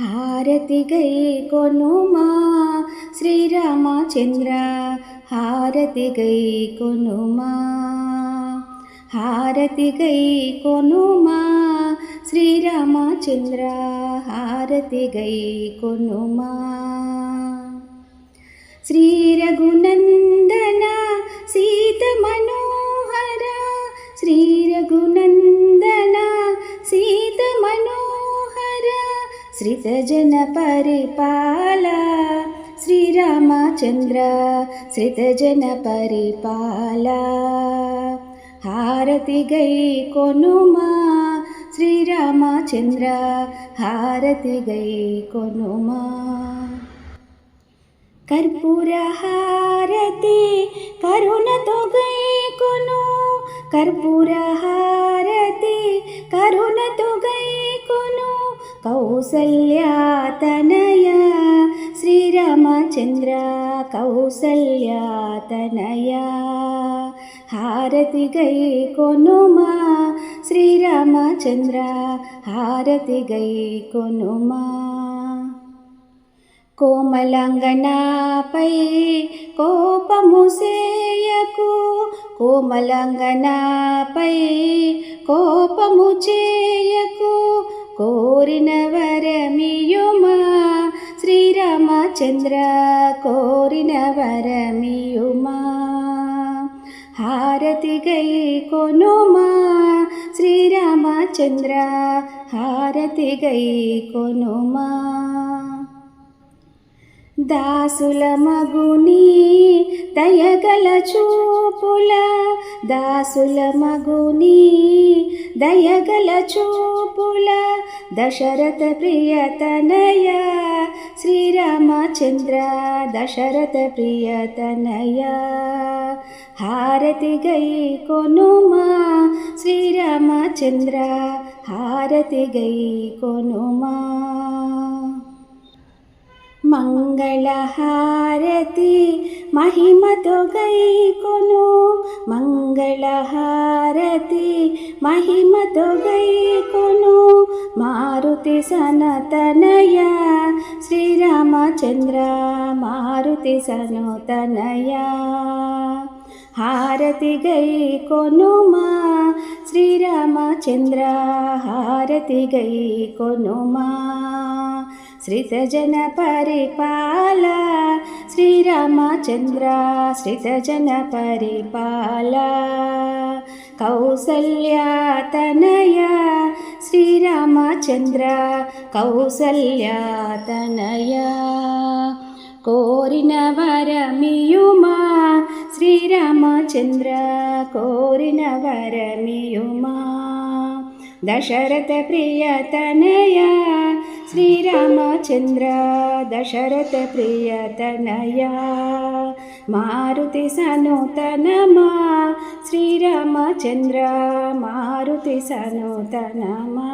హారతి గై కొనుమా? శ్రీరామచంద్ర హారతి గై కొనుమా? హారతి గై కొనుమా? శ్రీరామచంద్ర హారతి గై కొనుమా? శ్రీ శ్రీతజన పరిపాల శ్రీరామచంద్ర శ్రీతజన పరిపాల హారతి గై కొనుమా శ్రీరామచంద్ర హారతి గై కొనుమా కర్పూర హారతి కరుణతో గై కొను కర్పూర హారతి కరుణతో గై కౌసల్యాతనయ శ్రీరామచంద్ర కౌసల్యాతనయ. హారతి గై కొనుమా శ్రీరామచంద్ర హారతి గై కొనుమా. కోమలంగనాపై కోపము సేయకు కోమలంగనాపై కోపము చేయకు కోరిన వరమియుమా శ్రీరామచంద్ర కోరిన వరమియుమా హారతి గై కొనుమా? శ్రీరామచంద్ర హారతి గై కొనుమా? దాసుల మగుని దయగల చూపుల దాసుల మగుని దయగల చూపుల దశరథ ప్రియతనయ శ్రీరామచంద్ర దశరథ ప్రియతనయ హారతి గై కొనుమా? శ్రీరామచంద్ర హారతి గై కొనుమా? మంగళహారతి మహిమతో గైకొను మంగళహారతి మహిమతో గైకొను మారుతి సనతనయ శ్రీరామచంద్ర మారుతి సనతనయ. హారతి గై కొనుమా? శ్రీరామచంద్ర హారతి గై కొనుమా? శ్రితజన పరిపాల శ్రీరామచంద్ర శ్రితజన పరిపాల. కౌసల్యాతనయ శ్రీరామచంద్ర కౌసల్యాతనయ కోరిన వరమియుమా? శ్రీరామచంద్ర కోరిన వరమియుమా దశరథ ప్రియతనయ శ్రీరామచంద్ర దశరథ ప్రియతనయ మారుతి సనూతనమా శ్రీరామచంద్ర మారుతి సనూతనమా